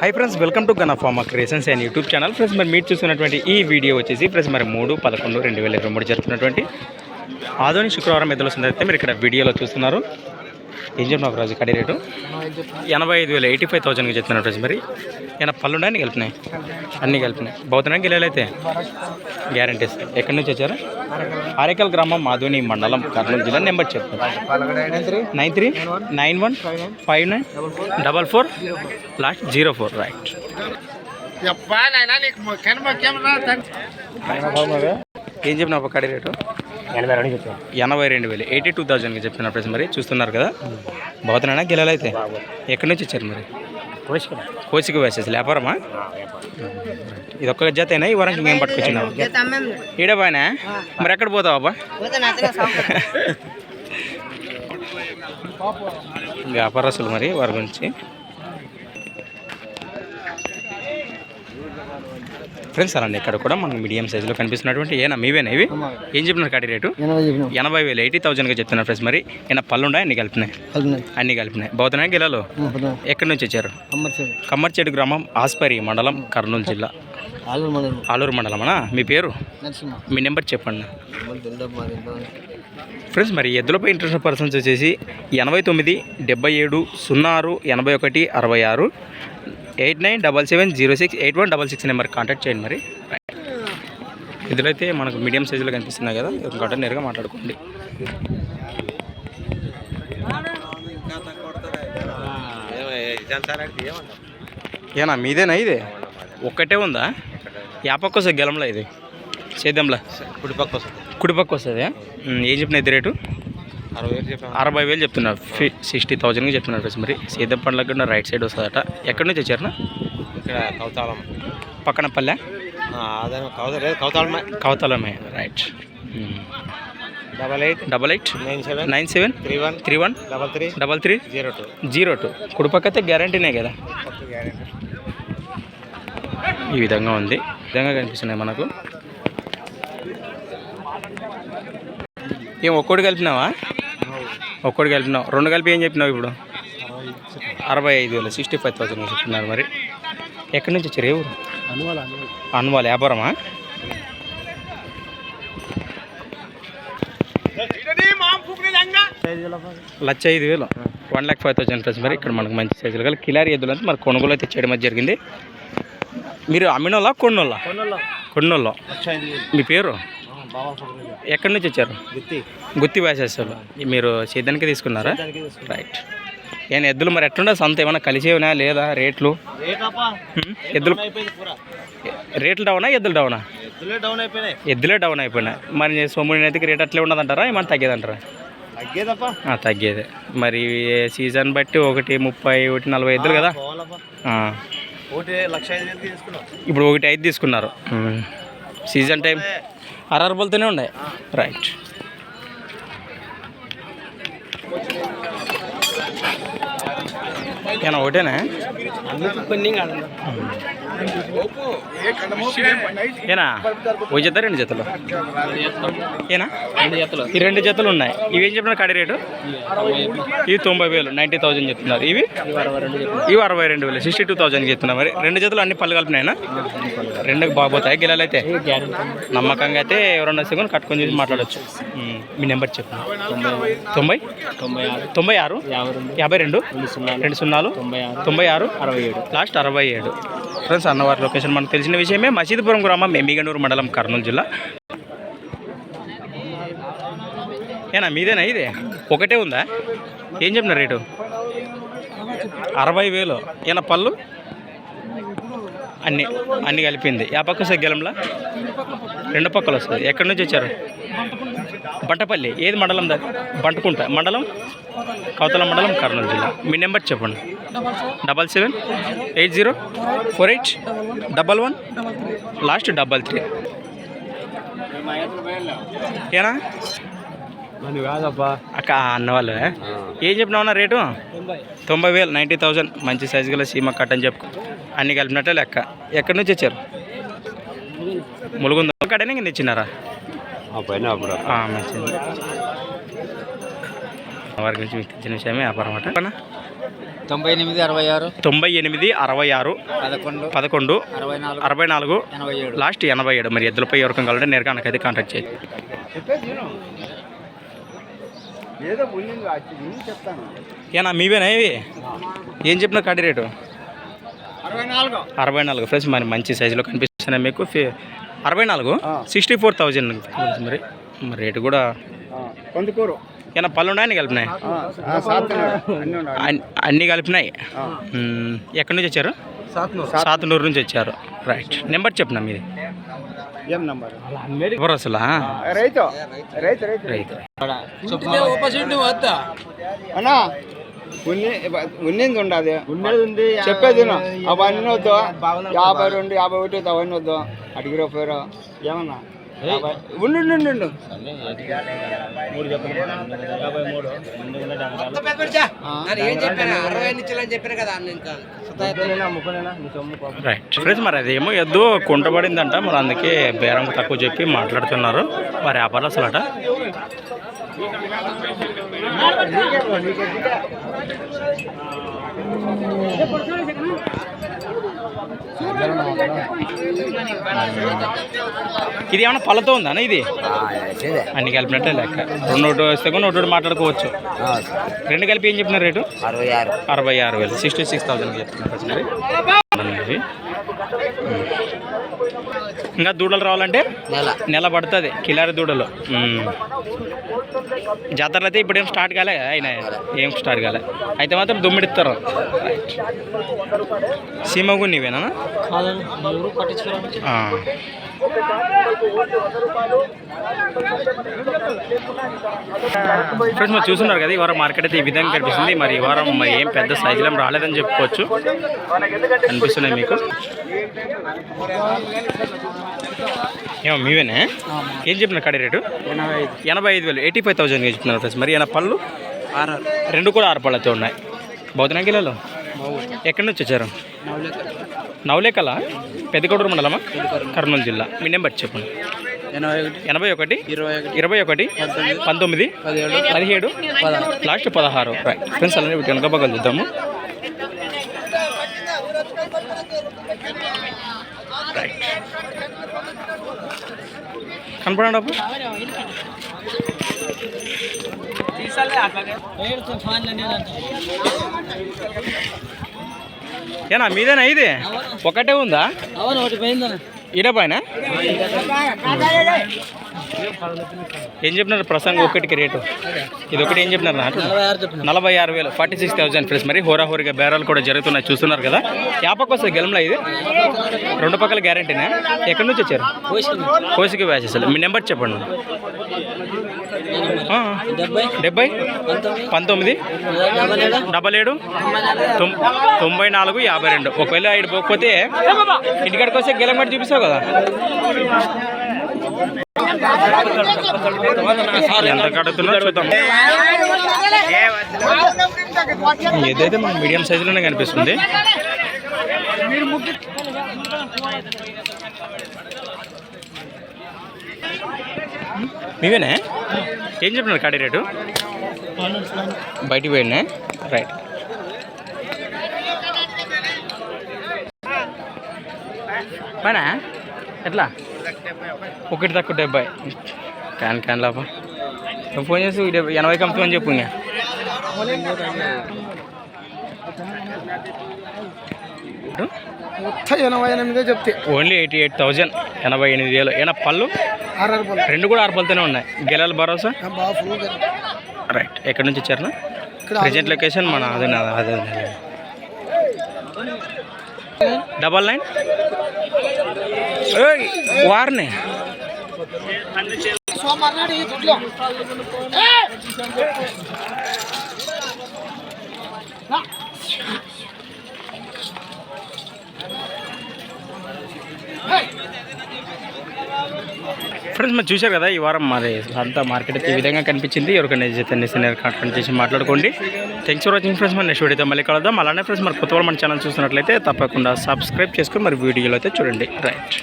Hi friends welcome to gun pharma creations and YouTube channel friends మరి మీరు చూసినటువంటి ఈ వీడియో వచ్చేసి ఫ్రెండ్స్ మరి మూడు పదకొండు రెండు వేల ఇరవై మూడు జరుగుతున్నటువంటి ఆధునిక శుక్రవారం ఎదురు వస్తుందైతే మీరు ఇక్కడ వీడియోలో చూస్తున్నారు. ఏం చెప్పిన ఒక రోజు కడి రేటు? ఎనభై ఐదు వేలు ఎయిటీ ఫైవ్ థౌసండ్కి చెప్తున్నారు ఫ్రెండ్స్ మరి. ఏమైనా పళ్ళు అన్నీ కలిపినాయి? అన్నీ కలిపినాయి. బౌద్ధనానికి వెళ్ళాలైతే? గ్యారంటీస్ ఎక్కడి నుంచి వచ్చారు? ఆరేకల్ గ్రామం మాధుని మండలం కర్నూలు జిల్లా నెంబర్ చెప్తాను. Nine three nine one five nine double four last zero four right. ఏం చెప్పిన ఒక కడి రేటు? ఎనభై రెండు చెప్పాను ఎనభై రెండు వేలు. ఎయిటీ టూ థౌజండ్కి చెప్తున్నారు ఫ్రెండ్స్ మరి. చూస్తున్నారు కదా. బౌద్ధనా గిలాలైతే ఎక్కడి నుంచి వచ్చారు మరి? కోసికి వేసేసి వ్యాపారమా? ఇది ఒక్క జతేనా? ఈ వారానికి మేము పట్టుకొచ్చినాం ఈడే బాయనా మరి ఎక్కడ పోతావు అబ్బా? వ్యాపారస్తులు మరి వారి గురించి. ఫ్రెండ్స్ అలాంటి ఇక్కడ కూడా మనకు మీడియం సైజులో కనిపిస్తున్నటువంటి ఏనా? మీవేనా ఇవి? ఏం చెప్పినారు కాడి రేటు? ఎనభై వేలు ఎయిటీ థౌజండ్గా చెప్తున్నారు ఫ్రెండ్స్ మరి. ఏమైనా పళ్ళు ఉన్నాయి అన్ని కలిపినాయి? అన్ని కలిపినాయి? బౌద్ధనాయి గిలాలు? ఎక్కడి నుంచి వచ్చారు? కమ్మర్చేడు గ్రామం ఆస్పరి మండలం కర్నూలు జిల్లా. ఆలూరు మండలం. ఆలూరు మండలమనా? మీ పేరు? మీ నెంబర్ చెప్పండి. ఫ్రెండ్స్ మరి ఎద్దులపై ఇంట్రెస్ట్ పర్సన్స్ వచ్చేసి ఎనభై తొమ్మిది డెబ్బై ఏడు సున్నా ఆరు ఎనభై ఒకటి అరవై ఆరు. Eight nine double seven zero six eight one double six number contact చేయండి మరి. ఎద్దులైతే మనకు మీడియం సైజులో కనిపిస్తున్నాయి కదా ఇంకోట నేరుగా మాట్లాడుకోండి. ఏనా మీదేనా ఇది? ఒక్కటే ఉందా? యాపక్క వస్తుంది గెలంలో ఇది. సేద్యంలో కుడి పక్క వస్తుంది. కుడిపక్క వస్తుంది ఏం చెప్పిన ఇది రేటు? అరవై వేలు చెప్పాను అరవై వేలు చెప్తున్నారు. ఫి సిక్స్టీ థౌజండ్కి చెప్తున్నారు ఫ్రెండ్స్ మరి. సేద్యం పండ్లకు కూడా రైట్ సైడ్ వస్తుందట. ఎక్కడి నుంచి వచ్చారు ఇక్కడ కౌతాళం పక్కన పల్లె? కౌతాళమే కవతలమే right double eight double eight nine seven nine seven three one three one double three double three zero two zero two కుడిపక్క అయితే గ్యారంటీనే కదా? ఈ విధంగా ఉంది. విధంగా కనిపిస్తున్నాయి మనకు. ఏం ఒక్కోటి కలిపినావా? ఒక్కోటి కలిపినావు. రెండు కలిపి ఏం చెప్పినావు ఇప్పుడు? అరవై ఐదు వేలు సిక్స్టీ ఫైవ్ థౌసండ్ చెప్తున్నారు మరి. ఎక్కడి నుంచి వచ్చారు? ఏ ఊరు? అనువాల వ్యాపారమా? లక్ష ఐదు వేలు. One lakh five thousand plus మరి ఇక్కడ మనకు మంచి సైజులు కలిసి కిలారి ఎద్దులు అంటే మరి కొనుగోలు అయితే చేయడం అయితే జరిగింది. మీరు అమ్మినోళ్ళ కొన్నోళ్ళ? కొన్నోళ్ళ. మీ పేరు? ఎక్కడి నుంచి వచ్చారు? గుత్తి. గుత్తి వేసేస్తారు. మీరు సేద్యానికి తీసుకున్నారా? రైట్ ఏం ఎద్దులు మరి ఎట్లుండే సంత ఏమైనా కలిసేవినా లేదా? రేట్లు? ఎద్దులు రేట్లు డౌనా ఎద్దులు డౌనా ఎద్దులే డౌన్ అయిపోయినాయి. ఎద్దులే డౌన్ అయిపోయినాయి. మరి సోముడి నెత్తికి రేట్ అట్లే ఉండదంటారా ఏమన్నా తగ్గేదంటారా? తగ్గేదే. మరి సీజన్ బట్టి ఒకటి ముప్పై ఒకటి నలభై ఎద్దులు కదా? ఇప్పుడు ఒకటి ఐదు తీసుకున్నారు. సీజన్ టైం అరవై బోల్తోనే ఉన్నాయి రైట్ ఏనా ఒకటేనా? ఏనా? ఒక జత రెండు జతలు. ఏనా? ఈ రెండు జతలు ఉన్నాయి. ఇవి ఏం చెప్పినారు కడి రేటు? ఇవి తొంభై వేలు నైంటీ థౌసండ్ చెప్తున్నారు. ఇవి? ఇవి అరవై రెండు వేలు సిక్స్టీ టూ థౌసండ్ చెప్తున్నారు. మరి రెండు జతలు అన్ని పళ్ళు కలిపినాయినా? రెండుకి బాగుపోతాయి గిలాలైతే? నమ్మకంగా అయితే ఎవరన్నా సిగ్గుని కట్టుకొని చూసి మాట్లాడచ్చు. మీ నెంబర్ చెప్పండి. తొంభై? తొంభై ఆరు? తొంభై ఆరు యాభై రెండు? రెండు సున్నాలు? రెండు సున్నాలు తొంభై ఆరు తొంభై ఆరు? అరవై ఏడు? లాస్ట్ అరవై ఏడు. ఫ్రెండ్స్ అన్నవారి లొకేషన్ మనకు తెలిసిన విషయమే. మసీదుపురం గ్రామం ఎమ్మిగనూరు మండలం కర్నూలు జిల్లా. ఏనా మీదేనా ఇదే? ఒకటే ఉందా? ఏం చెప్పిన రేటు? అరవై వేలు. ఏనా పళ్ళు? అన్ని అన్ని కలిపింది. యా పక్క సగ్గలంలా గెలంలా? రెండు పక్కలు వస్తుంది. ఎక్కడి నుంచి వచ్చారు? బంటపల్లి ఏది మండలం బంటుకుంట మండలం కౌతల మండలం కర్నూలు జిల్లా. మీ నెంబర్ చెప్పండి. Double seven eight zero four eight double one last double three. ఏనా? అక్క అన్న వాళ్ళు ఏం? చెప్పినావున్నా రేటు? తొంభై వేలు నైంటీ థౌజండ్ మంచి సైజు గల సీమ కట్ అని చెప్పు. అన్ని కలిపినట్టే లెక్క. ఎక్కడి నుంచి వచ్చారు ములుగుంద కడనే కింద ఇచ్చినారా పైన అప్పుడు ఆ, మంచిది. వారి గురించి మీకు తెలిసిన విషయమే వ్యాపారం అట. తొంభై ఎనిమిది అరవై ఆరు. తొంభై ఎనిమిది అరవై ఆరు పదకొండు పదకొండు అరవై నాలుగు అరవై నాలుగు ఎనభై ఏడు. లాస్ట్ ఎనభై ఏడు. మరి ఎద్దులపై ఎవరికం కావాలంటే నేరుగా నాకైతే కాంటాక్ట్ చేయండి ఏదో పుణ్యంగా చెప్తాను. ఏనా మీవేనా ఇవి? ఏం చెప్పిన కడి రేటు? అరవై నాలుగు. అరవై నాలుగు. ఫ్రెండ్స్ మరి మంచి సైజులో కనిపిస్తున్నాయి మీకు. ఫి- అరవై నాలుగు. సిక్స్టీ ఫోర్ థౌజండ్ మరి. మరి రేటు కూడా కొందుకూరు. ఏనా పళ్ళు ఉన్నాయని కలిపినాయి అన్- అన్నీ కలిపినాయి. ఎక్కడి నుంచి వచ్చారు? సాతునూరు. నుంచి వచ్చారు. రైట్ నెంబర్ చెప్పిన మీది? ఎవరు అసలు రైతు. రైతు ఉన్నింది ఉండదు ఉన్నది ఉంది చెప్పేది విను. అవన్నీ వద్దు. యాభై రెండు యాభై ఒకటి వద్దు, అవన్నీ వద్దు. అడిగిరో పోయారో. ఏమన్నా? ఉండు ఉండు, ఫ్రెండ్స్ మరి అదేమో ఎద్దు కుంటబడిందంట మరి అందుకే బేరం తక్కువ చెప్పి మాట్లాడుతున్నారు. మరి వ్యాపారం అసలు అట ఇది ఏమన్నా పళ్ళతో ఉందా ఇది? అన్ని కలిపినట్టే లెక్క. రెండు ఒకటి వస్తే కూడా ఒకటి మాట్లాడుకోవచ్చు. రెండు కలిపి ఏం చెప్పిన రేటు? అరవై ఆరు. అరవై ఆరు వేలు. సిక్స్టీ సిక్స్ థౌసండ్ చెప్తున్నారు. ఇంకా దూడలు రావాలంటే నెల. నెల పడుతుంది కిలారి దూడలు. జాతరలు అయితే ఇప్పుడు ఏం స్టార్ట్ కాలే. అయినా ఏం స్టార్ట్ కాలే. అయితే మాత్రం దుమ్మిడిస్తారు. సీమగు నీవేనా. ఫ్రెండ్స్ మరి చూస్తున్నారు కదా ఈ వారం మార్కెట్ అయితే ఈ విధంగా కనిపిస్తుంది. మరి ఈ వారం మరి ఏం పెద్ద సైజులో ఏం రాలేదని చెప్పుకోవచ్చు. అనిపిస్తున్నాయి మీకు. ఏమో మీవేనే? ఏం చెప్పిన కడి రేటు? ఎనభై ఐదు వేలు. ఎయిటీ ఫైవ్ థౌసండ్ చెప్తున్నారు ఫ్రెండ్స్? మరి ఏమైనా పళ్ళు? రెండు కూడా ఆరు పళ్ళతో ఉన్నాయి. బౌద్ధనా కిలోలు ఎక్కడి నుంచి వచ్చారు? నవలేకల పెద్దకొడూరు మండలమా? కర్నూలు జిల్లా. మీ నెంబర్ చెప్పండి. ఎనభై ఒకటి ఎనభై ఒకటి ఇరవై ఒకటి ఇరవై ఒకటి పంతొమ్మిది పదిహేడు లాస్ట్ పదహారు. రైట్ ఫ్రెండ్స్ అలానే వెనక పక్కన చూద్దాము రైట్ కనపడండి అప్పుడు ఏనా మీదేనా ఇది? ఒకటే ఉందా? అవును ఏం చెప్పినారు? ప్రసంగం ఒకటికి రేటు. ఇది ఒకటి ఏం చెప్పినారు? నాకు నలభై ఆరు వేలు ఫార్టీ సిక్స్ థౌసండ్ ఫ్రెండ్స్. మరి హోరాహోరీగా బేరాలు కూడా జరుగుతున్నాయి చూస్తున్నారు కదా. యాపక్ వస్తుంది గెలంలో ఇది? రెండు పక్కల గ్యారంటీనా? ఎక్కడి నుంచి వచ్చారు? కోసికి వ్యాసెస్ మీ నెంబర్ చెప్పండి. డెబ్బై? పంతొమ్మిది? ఏడు డబల్ ఏడు? తొం- తొంభై నాలుగు యాభై రెండు. ఒకవేళ ఆయన పోకపోతే ఇంటికాడికి వస్తే గెలం కూడా చూపిస్తావు కదా. ఎంత కడుతున్నా చూద్దాం ఏదైతే మన మీడియం సైజులోనే కనిపిస్తుంది. మీవేనే? ఏం చెప్పినారు కాడి రేటు? బయటికి పోయినా రైట్. పైన ఎట్లా? ఒకటి తక్కువ డెబ్బై క్యాన్ క్యాన్ లాప నువ్వు ఫోన్ చేసి డెబ్బై ఎనభై కమ్ముతామని చెప్పు ఇంకా. ఎనభై ఎనిమిదే చెప్తే. ఓన్లీ ఎయిటీ ఎయిట్ థౌజండ్ ఎనభై ఎనిమిది వేలు. ఏనా పళ్ళు? రెండు కూడా ఆరు పళ్ళతోనే ఉన్నాయి. గెలాల భరోసా? రైట్. ఎక్కడి నుంచి వచ్చారు? ఇక్కడ ప్రజెంట్ లొకేషన్ మన అదే నా- అదే అదే. Double nine? ఏయ్, వారిని. సోమవారం ఫ్రెండ్స్ మరి చూశారు కదా ఈ వారం మరి అంతా మార్కెట్ అయితే ఈ విధంగా కనిపించింది. ఎవరికైనా అయితే సీనియర్ కాన్ఫరెన్స్ చేసి మాట్లాడుకోండి. థ్యాంక్స్ ఫర్ వాచింగ్ ఫ్రెండ్స్ మరి నెక్స్ట్ వీడియోతో మళ్ళీ కలుద్దాం. అలానే ఫ్రెండ్స్ మరి కొత్త మన ఛానల్ చూస్తున్నట్లయితే తప్పకుండా సబ్స్క్రైబ్ చేసుకొని మరి వీడియోలో అయితే చూడండి. రైట్